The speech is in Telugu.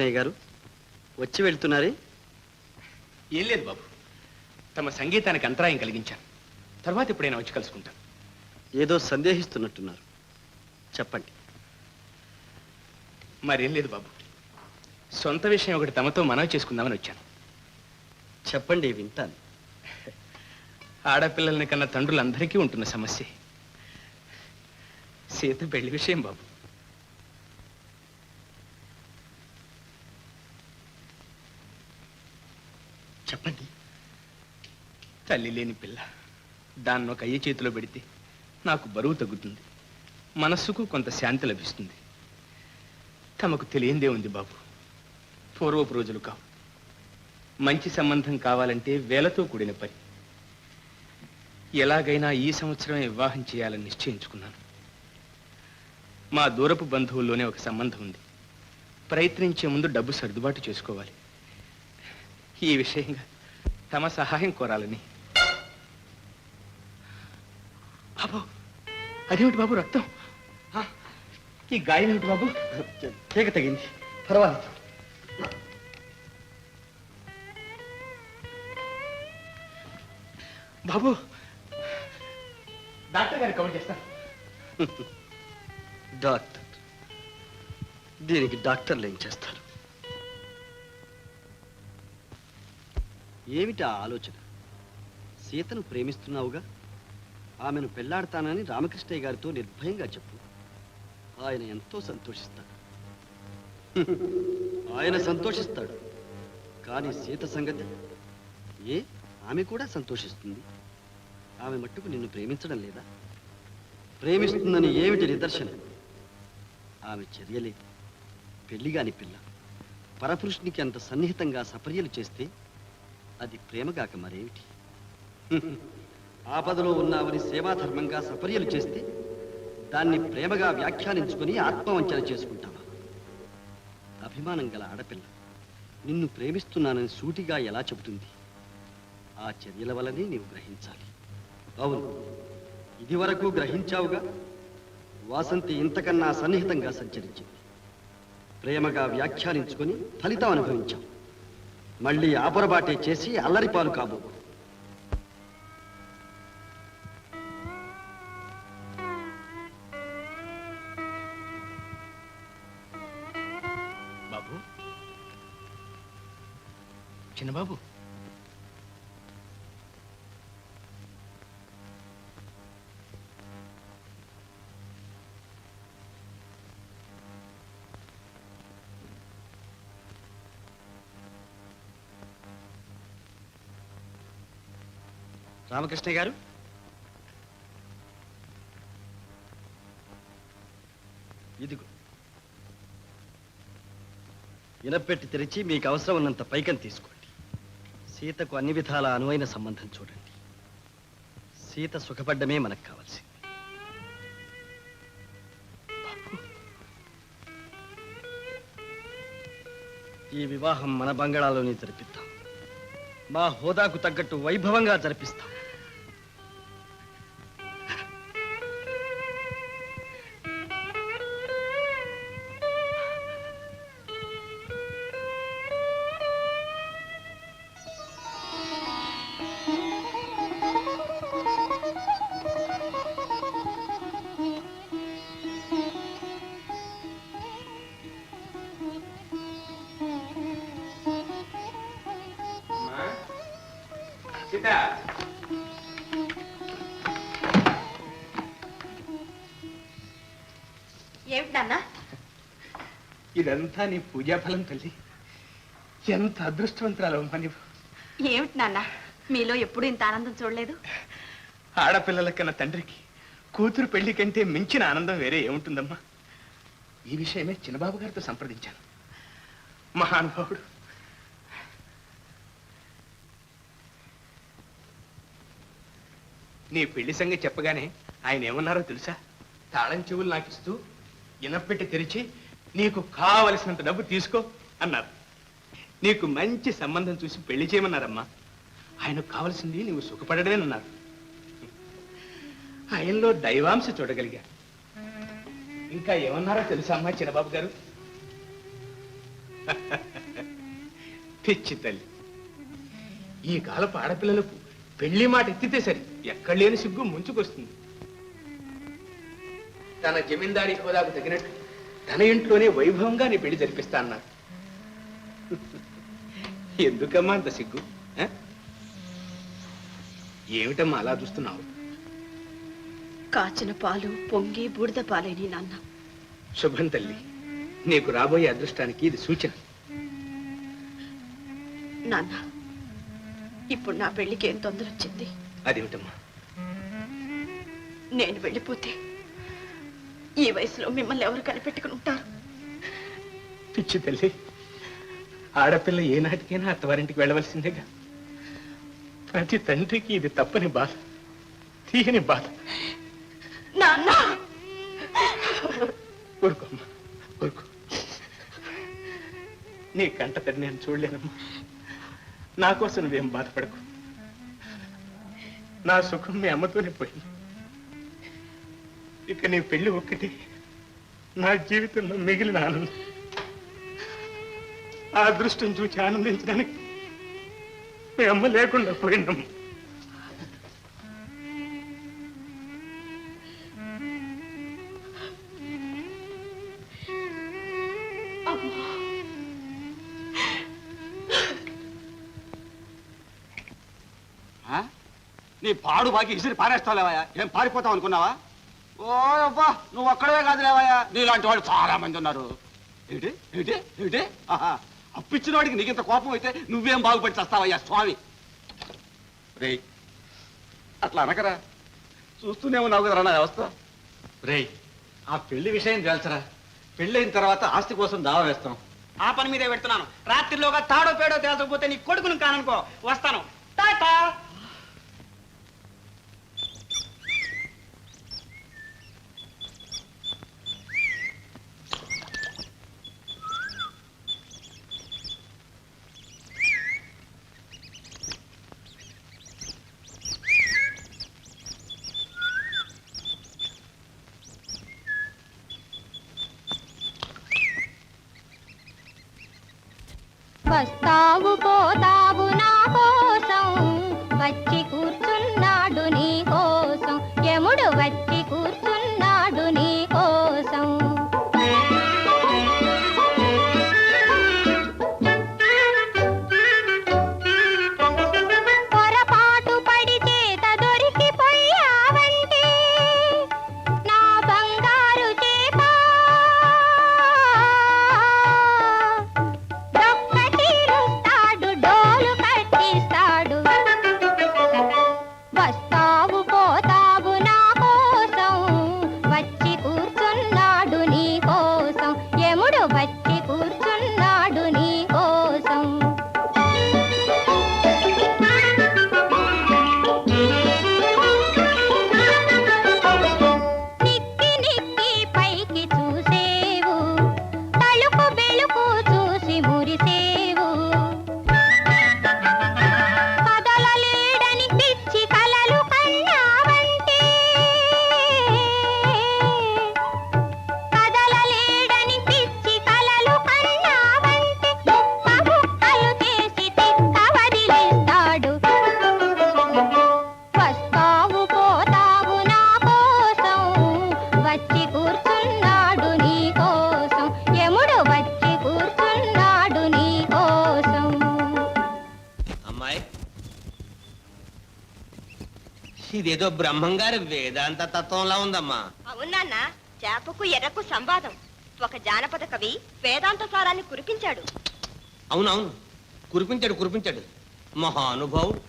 రామకృష్ణయ్య గారు? వచ్చి వెళ్తున్నారే? ఏం లేదు బాబు. తమ సంగీతానికి అంతరాయం కలిగించాను. తర్వాత ఎప్పుడైనా వచ్చి కలుసుకుంటాను. ఏదో సందేహిస్తున్నట్టున్నారు. చెప్పండి. మరేం లేదు బాబు. సొంత విషయం ఒకటి తమతో మనవి చేసుకుందామని వచ్చాను. చెప్పండి వింటాను. ఆడపిల్లల్ని కన్న తండ్రులందరికీ ఉంటున్న సమస్య. సీత పెళ్ళి విషయం బాబు. చెప్పండి. తల్లి లేని పిల్ల. దాన్ని ఒక అయ్య చేతిలో పెడితే నాకు బరువు తగ్గుతుంది. మనస్సుకు కొంత శాంతి లభిస్తుంది. తమకు తెలియందే ఉంది బాబు. పూర్వపు రోజులు కావు. మంచి సంబంధం కావాలంటే వేలతో కూడిన పని. ఎలాగైనా ఈ సంవత్సరమే వివాహం చేయాలని నిశ్చయించుకున్నాను. మా దూరపు బంధువుల్లోనే ఒక సంబంధం ఉంది. ప్రయత్నించే ముందు డబ్బు సర్దుబాటు చేసుకోవాలి. ఈ విషయంగా తమ సహాయం కోరాలని. బాబు అదేమిటి బాబు రక్తం? ఈ గాయం ఏమిటి బాబు? తీగ తగింది పర్వాలేదు. బాబు డాక్టర్ గారికి కవర్ చేస్తాను. డాక్టర్. దీనికి డాక్టర్లు ఏం చేస్తారు? ఏమిటి ఆ ఆలోచన? సీతను ప్రేమిస్తున్నావుగా? ఆమెను పెళ్ళాడతానని రామకృష్ణయ్య గారితో నిర్భయంగా చెప్పు. ఆయన ఎంతో సంతోషిస్తాడు. ఆయన సంతోషిస్తాడు. కానీ సీత సంగతి ఏ? ఆమె కూడా సంతోషిస్తుంది? ఆమె మట్టుకు నిన్ను ప్రేమించడం లేదా? ప్రేమిస్తుందని ఏమిటి నిదర్శనం? ఆమె చర్యలే. పెళ్ళిగాని పిల్ల. పరపురుషునికి అంత సన్నిహితంగా సపర్యలు చేస్తే అది ప్రేమగాక మరేమిటి? ఆపదలో ఉన్నావని సేవాధర్మంగా సపర్యలు చేస్తే దాన్ని ప్రేమగా వ్యాఖ్యానించుకుని ఆత్మవంచన చేసుకుంటావా? అభిమానం గల ఆడపిల్ల నిన్ను ప్రేమిస్తున్నానని సూటిగా ఎలా చెబుతుంది? ఆ చర్యల వల్లనే నీవు గ్రహించాలి. అవును ఇదివరకు గ్రహించావుగా? వాసంతి ఇంతకన్నా సన్నిహితంగా సంచరించింది. ప్రేమగా వ్యాఖ్యానించుకొని ఫలితం అనుభవించాం మళ్ళీ ఆపరబాటే చేసి అల్లరిపాలు కాబో బాబు? చిన్నబాబు? రామకృష్ణ గారు. ఇదిగో. ఇనపెట్టి తెరిచి మీకు అవసరం ఉన్నంత పైకం తీసుకోండి. సీతకు అన్ని విధాల అనువైన సంబంధం చూడండి. సీత సుఖపడ్డమే మనకు కావాల్సింది. ఈ వివాహం మన బంగాళాలోనే జరిపిద్దాం. మా హోదాకు తగ్గట్టు వైభవంగా జరిపిస్తాం. సీత ఏమిటి నాన్న? ఇదంతా నీ పూజాఫలం తల్లి. ఎంత అదృష్టవంతురాలు నీవు. ఏమిటి నాన్న? మీలో ఎప్పుడు ఇంత ఆనందం చూడలేదు? ఆడపిల్లల కన్నా తండ్రికి కూతురు పెళ్ళి కంటే మించిన ఆనందం వేరే ఏముంటుందమ్మా? ఈ విషయమే చిన్నబాబు గారితో సంప్రదించాను. మహానుభావుడు నీ పెళ్ళి సంగతి చెప్పగానే ఆయన ఏమన్నారో తెలుసా? తాళం చెవులు నాకిస్తూ ఇనపెట్టి తెరిచి నీకు కావలసినంత డబ్బు తీసుకో అన్నారు. నీకు మంచి సంబంధం చూసి పెళ్ళి చేయమన్నారమ్మా. ఆయనకు కావలసింది నువ్వు సుఖపడడమేనన్నారు. ఆయనలో దైవాంశ చూడగలిగా. ఇంకా ఏమన్నారో తెలుసా అమ్మా చిన్నబాబు గారు? పిచ్చి తల్లి. ఈ కాలపు ఆడపిల్లలకు పెళ్ళి మాట ఎత్తితే సరి. ఎక్కడ లేని సిగ్గు ముంచుకొస్తుంది. తన జమీందారీ హోదాకు తగినట్టు తన ఇంట్లోనే వైభవంగా నీ పెళ్ళి జరిపిస్తా అన్నారు. ఎందుకమ్మా అంత సిగ్గు? ఏమిటమ్మా అలా చూస్తున్నావు? కాచిన పాలు పొంగి బూడిద పాలైని నాన్న. శుభం తల్లి. నీకు రాబోయే అదృష్టానికి ఇది సూచన. నాన్న ఇప్పుడు నా పెళ్ళికి ఏం తొందర వచ్చింది అదేమిటమ్మా? నేను వెళ్ళిపోతే ఈ వయసులో మిమ్మల్ని ఎవరు కనిపెట్టుకుని ఉంటారు? పిచ్చి తల్లి ఆడపిల్ల ఏనాటికైనా అత్తవారింటికి వెళ్ళవలసిందేగా? ప్రతి తండ్రికి ఇది తప్పని బాధ తీయని బాధ. నాన్న! ఊరుకోమ్మా ఊరుకో. నీ కంట తడి నేను చూడలేనమ్మా. నా కోసం నువ్వేం బాధపడకు. నా సుఖం మీ అమ్మతోనే పోయింది. ఇక నీ పెళ్ళి ఒక్కటి. నా జీవితంలో మిగిలిన ఆనందం. ఆ అదృష్టం చూసి ఆనందించడానికి మీ అమ్మ లేకుండా పోయిందమ్మా. నీ పాడు బాకి ఇసిరి పారేస్తావులేవయ్యా ఏం పారిపోతావు అనుకున్నావా? ఓ అబ్బా నువ్వు ఒక్కడవే కాదులేవయ్యా నీలాంటి వాళ్ళు చాలా మంది ఉన్నారు. ఏటి ఏటి ఏమిటి? ఆహా అప్పిచ్చిన వాడికి నీకింత కోపం అయితే నువ్వేం బాగుపడి చేస్తావయ్యా స్వామి? రే అట్లా అనకరా. చూస్తూనే ఉన్నావు కదరా నా వ్యవస్థ. రేయ్ ఆ పెళ్ళి విషయం తెలుసరా పెళ్ళైన తర్వాత ఆస్తి కోసం దావా వేస్తాం. ఆ పని మీదే పెడుతున్నాను. రాత్రిలోగా తాడో పేడో తేల్చకపోతే నీ కొడుకును కాననుకో వస్తాను. టాటా! వస్తావు పోతావు నా కోసం. వచ్చి ఇదేదో బ్రహ్మంగారి వేదాంత తత్వంలా ఉందమ్మా. అవునన్న చేపకు ఎర్రకు సంవాదం. ఒక జానపద కవి వేదాంత సారాన్ని కురిపించాడు. అవునవును కురిపించాడు కురిపించాడు. మహానుభావుడు